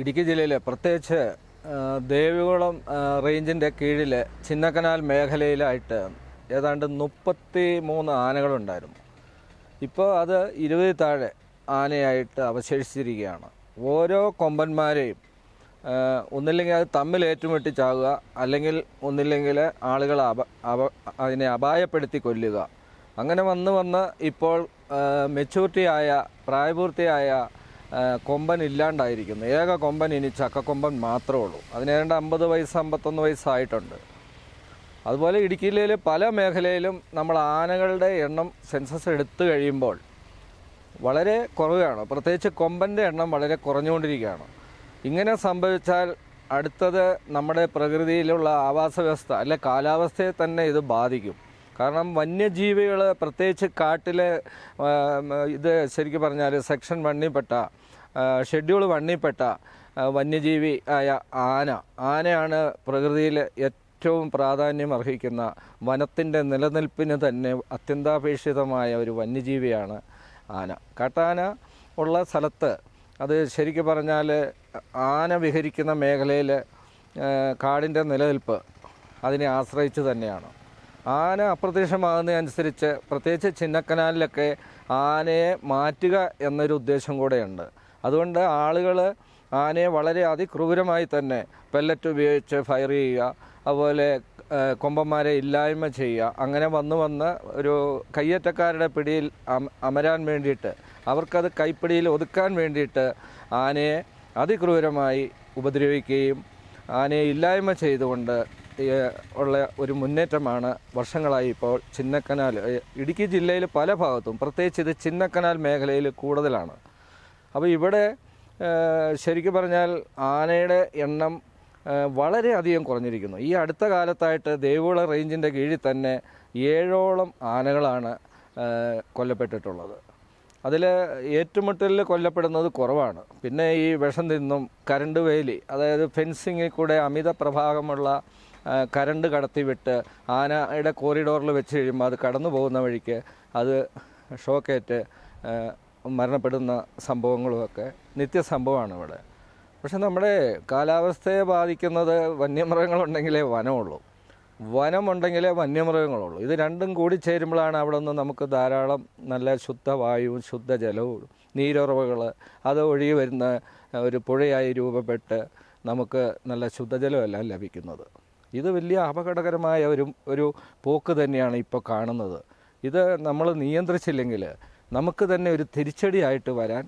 ഇടുക്കി ജില്ലയിലെ പ്രത്യേകിച്ച് ദേവികുളം റേഞ്ചിന്റെ കീഴിൽ ചിന്നക്കനാൽ മേഖലയിലായിട്ട് ഏതാണ്ട് മുപ്പത്തി മൂന്ന് ആനകളുണ്ടായിരുന്നു. ഇപ്പോൾ അത് ഇരുപതിൽ താഴെ ആനയായിട്ട് അവശേഷിച്ചിരിക്കുകയാണ്. ഓരോ കൊമ്പന്മാരെയും ഒന്നില്ലെങ്കിൽ അത് തമ്മിൽ ഏറ്റുമുട്ടിച്ചാകുക അല്ലെങ്കിൽ ഒന്നില്ലെങ്കിൽ ആളുകൾ അപ അപ അതിനെ അപായപ്പെടുത്തി കൊല്ലുക. അങ്ങനെ വന്ന് വന്ന് ഇപ്പോൾ മെച്ചൂരിറ്റിയായ പ്രായപൂർത്തിയായ കൊമ്പൻ ഇല്ലാണ്ടായിരിക്കുന്നു. ഏക കൊമ്പൻ ഇനി ചക്കക്കൊമ്പൻ മാത്രമേ ഉള്ളൂ. അതിന് ഏതാണ്ട് അമ്പത് വയസ്സ് അമ്പത്തൊന്ന് വയസ്സായിട്ടുണ്ട് അതുപോലെ ഇടുക്കി ജില്ലയിൽ പല മേഖലയിലും നമ്മൾ ആനകളുടെ എണ്ണം സെൻസസ് എടുത്തു കഴിയുമ്പോൾ വളരെ കുറവാണ്. പ്രത്യേകിച്ച് കൊമ്പന്റെ എണ്ണം വളരെ കുറഞ്ഞുകൊണ്ടിരിക്കുകയാണ്. ഇങ്ങനെ സംഭവിച്ചാൽ അടുത്തത് നമ്മുടെ പ്രകൃതിയിലുള്ള ആവാസ വ്യവസ്ഥ അല്ലെ കാലാവസ്ഥയെ തന്നെ ഇത് ബാധിക്കും. കാരണം വന്യജീവികൾ പ്രത്യേകിച്ച് കാട്ടിലെ ഇത് ശരിക്കും പറഞ്ഞാൽ സെക്ഷൻ വണ്ണിൽപ്പെട്ട ഷെഡ്യൂൾ വണ്ണിൽപ്പെട്ട ആ, വന്യജീവി ആയ ആന. ആനയാണ് പ്രകൃതിയിൽ ഏറ്റവും പ്രാധാന്യം അർഹിക്കുന്ന വനത്തിന്റെ നിലനിൽപ്പിന് തന്നെ അത്യന്താപേക്ഷിതമായ ഒരു വന്യജീവിയാണ് ആന. കാട്ടാന ഉള്ള സ്ഥലത്ത് അത് ശരിക്കും പറഞ്ഞാൽ ആന വിഹരിക്കുന്ന മേഖലയിൽ കാടിന്റെ നിലനിൽപ്പ് അതിനെ ആശ്രയിച്ച് തന്നെയാണ്. ആന അപ്രത്യക്ഷമാകുന്നതനുസരിച്ച് പ്രത്യേകിച്ച് ചിന്നക്കനാലിലൊക്കെ ആനയെ മാറ്റുക എന്നൊരു ഉദ്ദേശം കൂടെയുണ്ട്. അതുകൊണ്ട് ആളുകൾ ആനയെ വളരെ അതിക്രൂരമായി തന്നെ പെല്ലറ്റ് ഉപയോഗിച്ച് ഫയർ ചെയ്യുക അതുപോലെ കൊമ്പന്മാരെ ഇല്ലായ്മ ചെയ്യുക അങ്ങനെ വന്ന് വന്ന് ഒരു കയ്യേറ്റക്കാരുടെ പിടിയിൽ അമ- അമരാൻ വേണ്ടിയിട്ട് അവർക്കത് കൈപ്പിടിയിൽ ഒതുക്കാൻ വേണ്ടിയിട്ട് ആനയെ അതിക്രൂരമായി ഉപദ്രവിക്കുകയും ആനയെ ഇല്ലായ്മ ചെയ്തുകൊണ്ട് ഉള്ള ഒരു മുന്നേറ്റമാണ് വർഷങ്ങളായി ഇപ്പോൾ ചിന്നക്കനാൽ. ഇടുക്കി ജില്ലയിൽ പല ഭാഗത്തും പ്രത്യേകിച്ച് ഇത് ചിന്നക്കനാൽ മേഖലയിൽ കൂടുതലാണ്. അപ്പോൾ ഇവിടെ ശരിക്കും പറഞ്ഞാൽ ആനയുടെ എണ്ണം വളരെയധികം കുറഞ്ഞിരിക്കുന്നു. ഈ അടുത്ത കാലത്തായിട്ട് ദേവികുള റേഞ്ചിന്റെ കീഴിൽ തന്നെ ഏഴോളം ആനകളാണ് കൊല്ലപ്പെട്ടിട്ടുള്ളത്. അതിൽ ഏറ്റുമുട്ടലിൽ കൊല്ലപ്പെടുന്നത് കുറവാണ്. പിന്നെ ഈ വിഷം തിന്നും കരണ്ട് വേലി അതായത് ഫെൻസിങ്ങിൽ കൂടെ അമിത പ്രഭാവമുള്ള ആ, കരണ്ട് കടത്തിവിട്ട് ആനയുടെ കോറിഡോറിൽ വെച്ച് കഴിയുമ്പോൾ അത് കടന്നു പോകുന്ന വഴിക്ക് അത് ഷോക്കേറ്റ് മരണപ്പെടുന്ന സംഭവങ്ങളുമൊക്കെ നിത്യസംഭവമാണ് ഇവിടെ. പക്ഷെ നമ്മുടെ കാലാവസ്ഥയെ ബാധിക്കുന്നത് വന്യമൃഗങ്ങളുണ്ടെങ്കിലേ വനമുള്ളൂ. വനമുണ്ടെങ്കിലേ വന്യമൃഗങ്ങളുള്ളൂ. ഇത് രണ്ടും കൂടി ചേരുമ്പോഴാണ് അവിടെ നിന്ന് നമുക്ക് ധാരാളം നല്ല ശുദ്ധവായുവും ശുദ്ധജലവും നീരുറവകൾ അത് ഒഴുകി വരുന്ന ഒരു പുഴയായി രൂപപ്പെട്ട് നമുക്ക് നല്ല ശുദ്ധജലമെല്ലാം ലഭിക്കുന്നത്. ഇത് വലിയ അപകടകരമായ ഒരു ഒരു പോക്ക് തന്നെയാണ് ഇപ്പോൾ കാണുന്നത്. ഇത് നമ്മൾ നിയന്ത്രിച്ചില്ലെങ്കിൽ നമുക്ക് തന്നെ ഒരു തിരിച്ചടിയായിട്ട് വരാൻ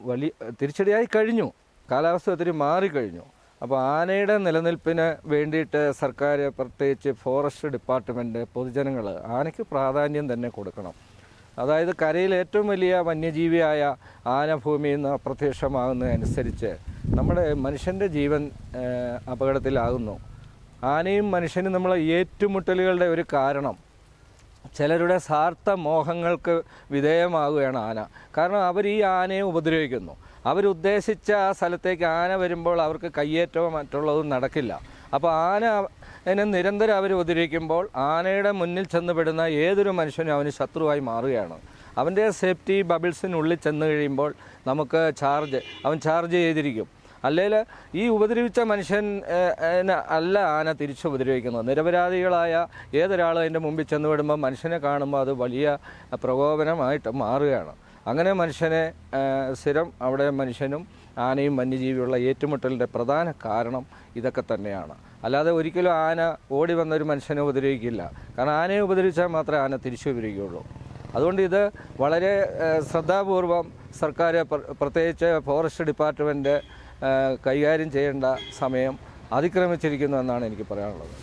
വലിയ തിരിച്ചടിയായി കഴിഞ്ഞു. കാലാവസ്ഥ ഒത്തിരി മാറിക്കഴിഞ്ഞു. അപ്പോൾ ആനയുടെ നിലനിൽപ്പിന് വേണ്ടിയിട്ട് സർക്കാർ പ്രത്യേകിച്ച് ഫോറസ്റ്റ് ഡിപ്പാർട്ട്മെന്റ് പൊതുജനങ്ങൾ ആനയ്ക്ക് പ്രാധാന്യം തന്നെ കൊടുക്കണം. അതായത് കരയിൽ ഏറ്റവും വലിയ വന്യജീവിയായ ആന ഭൂമിയിൽ നിന്ന് അപ്രത്യക്ഷമാകുന്നതനുസരിച്ച് നമ്മുടെ മനുഷ്യന്റെ ജീവൻ അപകടത്തിലാകുന്നു. ആനയും മനുഷ്യനും നമ്മൾ ഏറ്റുമുട്ടലുകളുടെ ഒരു കാരണം. ചിലരുടെ സ്വാർത്ഥ മോഹങ്ങൾക്ക് വിധേയമാകുകയാണ് ആന. കാരണം അവർ ഈ ആനയെ ഉപദ്രവിക്കുന്നു. അവരുദ്ദേശിച്ച ആ സ്ഥലത്തേക്ക് ആന വരുമ്പോൾ അവർക്ക് കയ്യേറ്റവും മറ്റുള്ളതും നടക്കില്ല. അപ്പോൾ ആന അതിനെ നിരന്തരം അവർ ഉപദ്രവിക്കുമ്പോൾ ആനയുടെ മുന്നിൽ ചെന്നുപെടുന്ന ഏതൊരു മനുഷ്യനും അവന് ശത്രുവായി മാറുകയാണ്. അവന്റെ സേഫ്റ്റി ബബിൾസിനുള്ളിൽ ചെന്ന് കഴിയുമ്പോൾ നമുക്ക് ചാർജ് അവൻ ചാർജ് ചെയ്തിരിക്കും. അല്ലെങ്കിൽ ഈ ഉപദ്രവിച്ച മനുഷ്യൻ അല്ല ആന തിരിച്ച് ഉപദ്രവിക്കുന്നത്. നിരപരാധികളായ ഏതൊരാൾ അതിന്റെ മുമ്പിൽ ചെന്ന് വിടുമ്പോൾ മനുഷ്യനെ കാണുമ്പോൾ അത് വലിയ പ്രകോപനമായിട്ട് മാറുകയാണ്. അങ്ങനെ മനുഷ്യനെ സ്ഥിരം അവിടെ മനുഷ്യനും ആനയും വന്യജീവിയുള്ള ഏറ്റുമുട്ടലിന്റെ പ്രധാന കാരണം ഇതൊക്കെ തന്നെയാണ്. അല്ലാതെ ഒരിക്കലും ആന ഓടി വന്നൊരു മനുഷ്യനെ ഉപദ്രവിക്കില്ല. കാരണം ആനയെ ഉപദ്രവിച്ചാൽ മാത്രമേ ആന തിരിച്ചു ഉപദ്രവിക്കുകയുള്ളൂ. അതുകൊണ്ട് ഇത് വളരെ ശ്രദ്ധാപൂർവം സർക്കാർ പ്ര- പ്രത്യേകിച്ച് ഫോറസ്റ്റ് ഡിപ്പാർട്ട്മെന്റ് കൈകാര്യം ചെയ്യേണ്ട സമയം അതിക്രമിച്ചിരിക്കുന്നു എന്നാണ് എനിക്ക് പറയാനുള്ളത്.